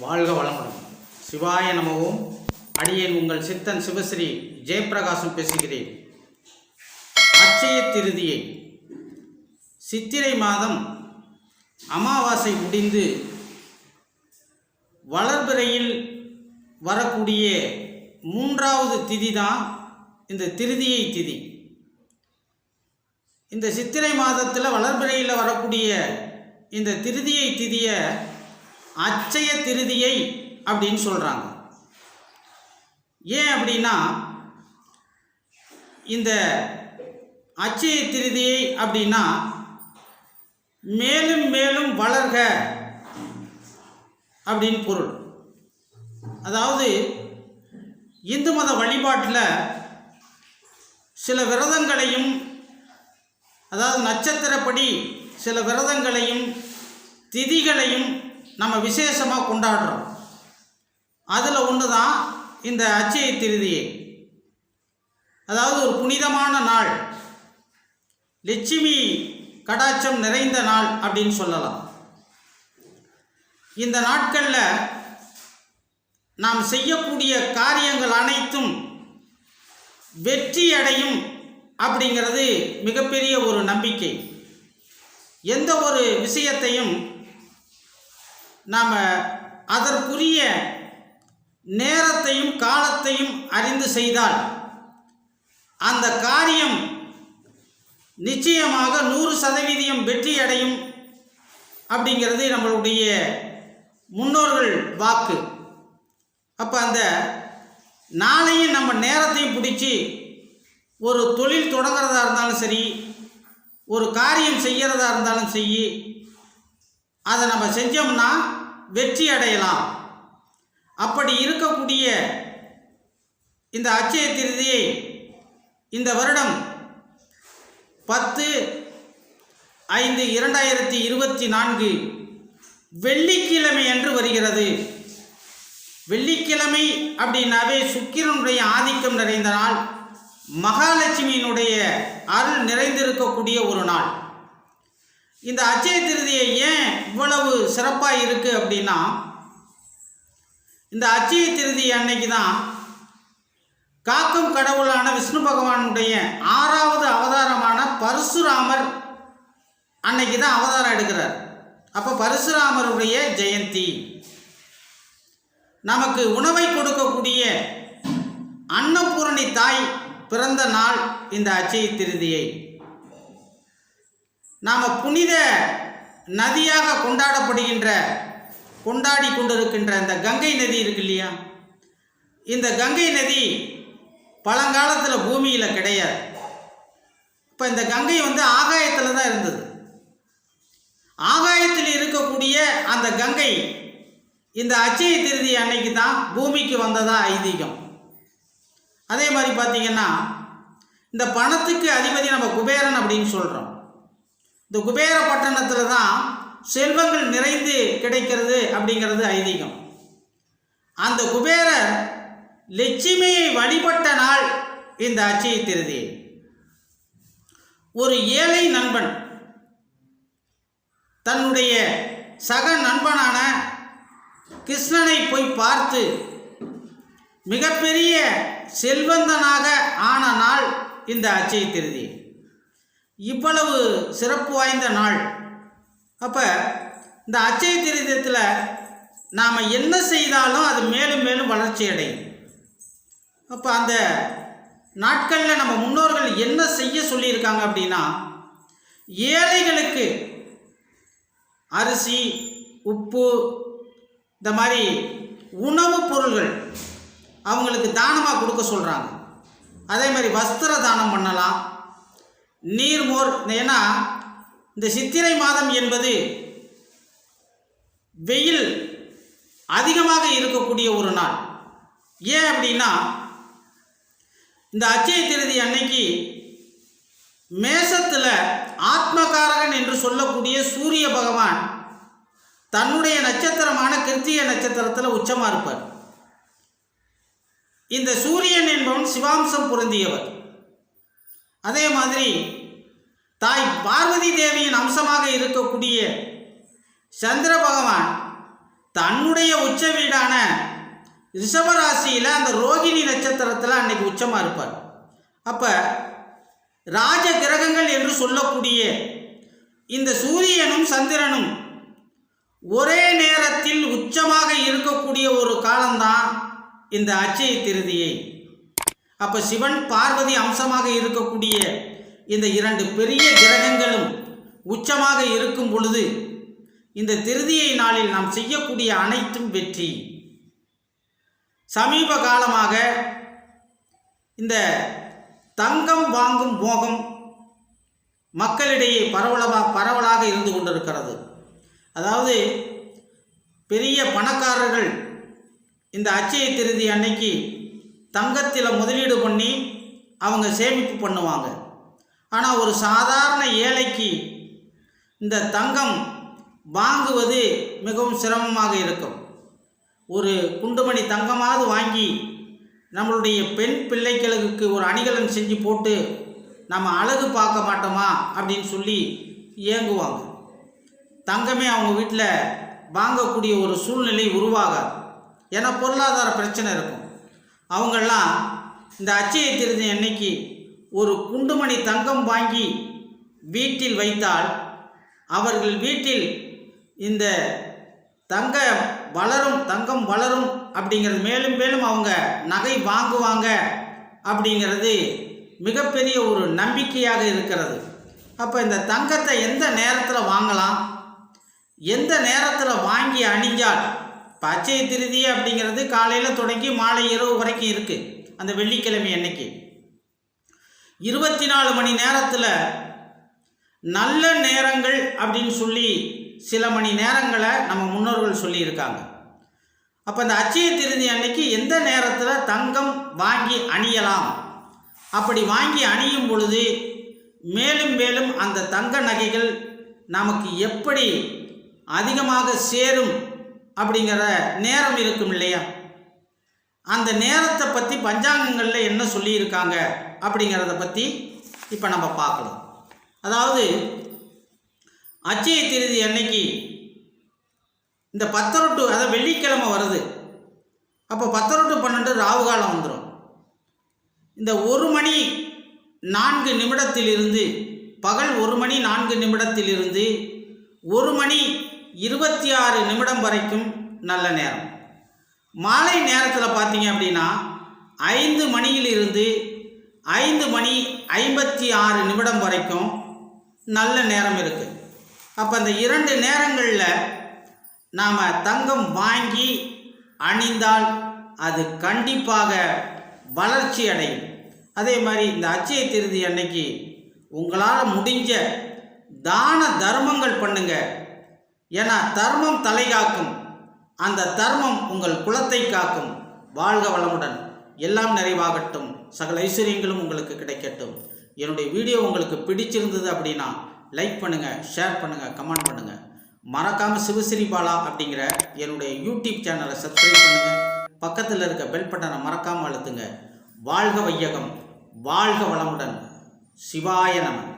வாழ்க வளமுடன். சிவாய நமவும் அடியேன் உங்கள் சித்தன் சிவஸ்ரீ ஜெயபிரகாசம் பேசுகிறேன். அச்சய திருதியை. சித்திரை மாதம் அமாவாசை முடிந்து வளர்பிறையில் வரக்கூடிய மூன்றாவது திதி தான் இந்த திருதியை திதி. இந்த சித்திரை மாதத்தில் வளர்பிறையில் வரக்கூடிய இந்த திருதியை திதியை அச்சய திருதியை அப்படின்னு சொல்கிறாங்க ஏன் அப்படின்னா இந்த அச்சய திருதியை அப்படின்னா மேலும் மேலும் வளர்க அப்படின்னு பொருள். அதாவது இந்து மத வழிபாட்டில் சில விரதங்களையும் அதாவது நட்சத்திரப்படி சில விரதங்களையும் திதிகளையும் நம்ம விசேஷமாக கொண்டாடுறோம். அதில் ஒன்று தான் இந்த அச்சய திருதியை. அதாவது ஒரு புனிதமான நாள். லட்சுமி கடாட்சம் நிறைந்த நாள் அப்படின்னு சொல்லலாம். இந்த நாட்களில் நாம் செய்யக்கூடிய காரியங்கள் அனைத்தும் வெற்றி அடையும் அப்படிங்கிறது மிகப்பெரிய ஒரு நம்பிக்கை. எந்த ஒரு விஷயத்தையும் நாம் அதற்குரிய நேரத்தையும் காலத்தையும் அறிந்து செய்தால் அந்த காரியம் நிச்சயமாக நூறு சதவீதம் வெற்றி அடையும் அப்படிங்கிறது நம்மளுடைய முன்னோர்கள் வாக்கு. அப்போ அந்த நாளையும் நம்ம நேரத்தையும் பிடிச்சி ஒரு தொழில் தொடங்குறதா இருந்தாலும் சரி ஒரு காரியம் செய்கிறதா இருந்தாலும் சரி அதை நம்ம செஞ்சோம்னா வெற்றி அடையலாம். அப்படி இருக்கக்கூடிய இந்த அச்சய திருதியை இந்த வருடம் பத்து ஐந்து இரண்டாயிரத்தி இருபத்தி நான்கு வெள்ளிக்கிழமை அன்று வருகிறது. வெள்ளிக்கிழமை அப்படின்னாவே சுக்கிரனுடைய ஆதிக்கம் நிறைந்த நாள். மகாலட்சுமியினுடைய அருள் நிறைந்திருக்கக்கூடிய ஒரு நாள். இந்த அச்சய திருதியை ஏன் இவ்வளவு சிறப்பாக இருக்குது அப்படின்னா இந்த அச்சய திருதி அன்னைக்கு தான் காக்கும் கடவுளான விஷ்ணு பகவானுடைய ஆறாவது அவதாரமான பரசுராமர் அன்னைக்கு தான் அவதாரம் எடுக்கிறார். அப்போ பரசுராமருடைய ஜெயந்தி. நமக்கு உணவை கொடுக்கக்கூடிய அன்னபூரணி தாய் பிறந்த நாள் இந்த அச்சய திருதியை. நாம் புனித நதியாக கொண்டாடப்படுகின்ற கொண்டாடி கொண்டிருக்கின்ற இந்த கங்கை நதி இருக்கு இல்லையா? இந்த கங்கை நதி பழங்காலத்தில் பூமியில் கிடையாது. இப்போ இந்த கங்கை வந்து ஆகாயத்தில் தான் இருந்தது. ஆகாயத்தில் இருக்கக்கூடிய அந்த கங்கை இந்த அச்சய திருதி அன்னைக்கு தான் பூமிக்கு வந்ததாக ஐதீகம். அதே மாதிரி பார்த்திங்கன்னா இந்த பணத்துக்கு அதிபதி நம்ம குபேரன் அப்படின்னு சொல்கிறோம் இந்த குபேர பட்டணத்தில் தான் செல்வங்கள் நிறைந்து கிடைக்கிறது அப்படிங்கிறது ஐதீகம். அந்த குபேரர் லட்சுமியை வழிபட்ட நாள் இந்த அச்சய திருதி. ஒரு ஏழை நண்பன் தன்னுடைய சக நண்பனான கிருஷ்ணனை போய் பார்த்து மிகப்பெரிய செல்வந்தனாக ஆன நாள் இந்த அச்சய திருதி. இவ்வளவு சிறப்பு வாய்ந்த நாள். அப்போ இந்த அச்சய திருதத்தில் நாம் என்ன செய்தாலும் அது மேலும் மேலும் வளர்ச்சி அடையும். அப்போ அந்த நாட்களில் நம்ம முன்னோர்கள் என்ன செய்ய சொல்லியிருக்காங்க அப்படின்னா ஏழைகளுக்கு அரிசி உப்பு இந்த மாதிரி உணவுப் பொருள்கள் அவங்களுக்கு தானமாக கொடுக்க சொல்கிறாங்க அதே மாதிரி வஸ்திர தானம் பண்ணலாம். நீர்மோர் ஏன்னா இந்த சித்திரை மாதம் என்பது வெயில் அதிகமாக இருக்கக்கூடிய ஒரு நாள். ஏன் அப்படின்னா இந்த அச்சய திருதி அன்னைக்கு மேசத்தில் ஆத்மகாரகன் என்று சொல்லக்கூடிய சூரிய பகவான் தன்னுடைய நட்சத்திரமான கிருத்திய நட்சத்திரத்தில் உச்சமாக இருப்பார். இந்த சூரியன் என்பவன் சிவாம்சம் பொருந்தியவர். அதே மாதிரி தாய் பார்வதி தேவியின் அம்சமாக இருக்கக்கூடிய சந்திர பகவான் தன்னுடைய உச்ச வீடான ரிஷபராசியில் அந்த ரோகிணி நட்சத்திரத்தில் அன்னைக்கு உச்சமாக இருப்பார். அப்போ ராஜ கிரகங்கள் என்று சொல்லக்கூடிய இந்த சூரியனும் சந்திரனும் ஒரே நேரத்தில் உச்சமாக இருக்கக்கூடிய ஒரு காலம்தான் இந்த அச்சய திருதியை. அப்போ சிவன் பார்வதி அம்சமாக இருக்கக்கூடிய இந்த இரண்டு பெரிய கிரகங்களும் உச்சமாக இருக்கும் பொழுது இந்த திருதியை நாளில் நாம் செய்யக்கூடிய அனைத்தும் வெற்றி. சமீப காலமாக இந்த தங்கம் வாங்கும் மோகம் மக்களிடையே பரவலாக பரவலாக இருந்து கொண்டிருக்கிறது. அதாவது பெரிய பணக்காரர்கள் இந்த அச்சய திருதி அன்னைக்கு தங்கத்தில் முதலீடு பண்ணி அவங்க சேமிப்பு பண்ணுவாங்க. ஆனால் ஒரு சாதாரண ஏழைக்கு இந்த தங்கம் வாங்குவது மிகவும் சிரமமாக இருக்கும். ஒரு குண்டுமணி தங்கமாவது வாங்கி நம்மளுடைய பெண் பிள்ளைகளுக்கு ஒரு அணிகலன் செஞ்சு போட்டு நம்ம அழகு பார்க்க மாட்டோமா அப்படின்னு சொல்லி ஏங்குவாங்க. தங்கமே அவங்க வீட்டில் வாங்கக்கூடிய ஒரு சூழ்நிலை உருவாகாது. ஏன்னா பொருளாதார பிரச்சனை இருக்கும். அவங்கெல்லாம் இந்த அச்சய திருதி அன்னைக்கு ஒரு குண்டுமணி தங்கம் வாங்கி வீட்டில் வைத்தால் அவர்கள் வீட்டில் இந்த தங்க வளரும் தங்கம் வளரும் அப்படிங்கிறது மேலும் மேலும் அவங்க நகை வாங்குவாங்க அப்படிங்கிறது மிகப்பெரிய ஒரு நம்பிக்கையாக இருக்கிறது. அப்போ இந்த தங்கத்தை எந்த நேரத்தில் வாங்கலாம்? எந்த நேரத்தில் வாங்கி அணிஞ்சால் இப்போ அச்சய திருதி அப்படிங்கிறது காலையில் தொடங்கி மாலை இரவு வரைக்கும் இருக்குது அந்த வெள்ளிக்கிழமை அன்னைக்கு. இருபத்தி நாலு மணி நேரத்தில் நல்ல நேரங்கள் அப்படின்னு சொல்லி சில மணி நேரங்களை நம்ம முன்னோர்கள் சொல்லியிருக்காங்க. அப்போ இந்த அச்சய திருதி அன்னைக்கு எந்த நேரத்தில் தங்கம் வாங்கி அணியலாம்? அப்படி வாங்கி அணியும் பொழுது மேலும் மேலும் அந்த தங்க நகைகள் நமக்கு எப்படி அதிகமாக சேரும்? அப்படிங்கிற நேரம் இருக்கும் இல்லையா? அந்த நேரத்தை பற்றி பஞ்சாங்கங்களில் என்ன சொல்லியிருக்காங்க அப்படிங்கிறத பற்றி இப்போ நம்ம பார்க்கலாம். அதாவது அச்சய திருதி அன்னைக்கு இந்த பத்தரை டு அதாவது வெள்ளிக்கிழமை வருது. அப்போ பத்தரை டு பன்னெண்டு ராவு காலம் வந்துடும் இந்த ஒரு மணி நான்கு நிமிடத்திலிருந்து பகல் ஒரு மணி நான்கு நிமிடத்திலிருந்து ஒரு மணி இருபத்தி ஆறு நிமிடம் வரைக்கும் நல்ல நேரம். மாலை நேரத்தில் பார்த்தீங்க அப்படின்னா ஐந்து மணியிலிருந்து ஐந்து மணி ஐம்பத்தி ஆறு நிமிடம் வரைக்கும் நல்ல நேரம் இருக்குது அப்போ அந்த இரண்டு நேரங்களில் நாம் தங்கம் வாங்கி அணிந்தால் அது கண்டிப்பாக வளர்ச்சி அடையும். அதே மாதிரி இந்த அச்சய திருதி அன்னைக்கு உங்களால் முடிஞ்ச தான தர்மங்கள் பண்ணுங்கள் என தர்மம் தலை காக்கும். அந்த தர்மம் உங்கள் குலத்தை காக்கும். வாழ்க வளமுடன். எல்லாம் நிறைவாகட்டும். சகல ஐஸ்வர்யங்களும் உங்களுக்கு கிடைக்கட்டும். என்னுடைய வீடியோ உங்களுக்கு பிடிச்சிருந்தது அப்படின்னா லைக் பண்ணுங்கள் ஷேர் பண்ணுங்கள் கமெண்ட் பண்ணுங்கள் மறக்காமல் சிவஸ்ரீ பாலா அப்படிங்கிற என்னுடைய யூடியூப் சேனலை சப்ஸ்கிரைப் பண்ணுங்கள் பக்கத்தில் இருக்க பெல் பட்டனை மறக்காமல் அழுத்துங்க. வாழ்க வையகம். வாழ்க வளமுடன். சிவாய நமன்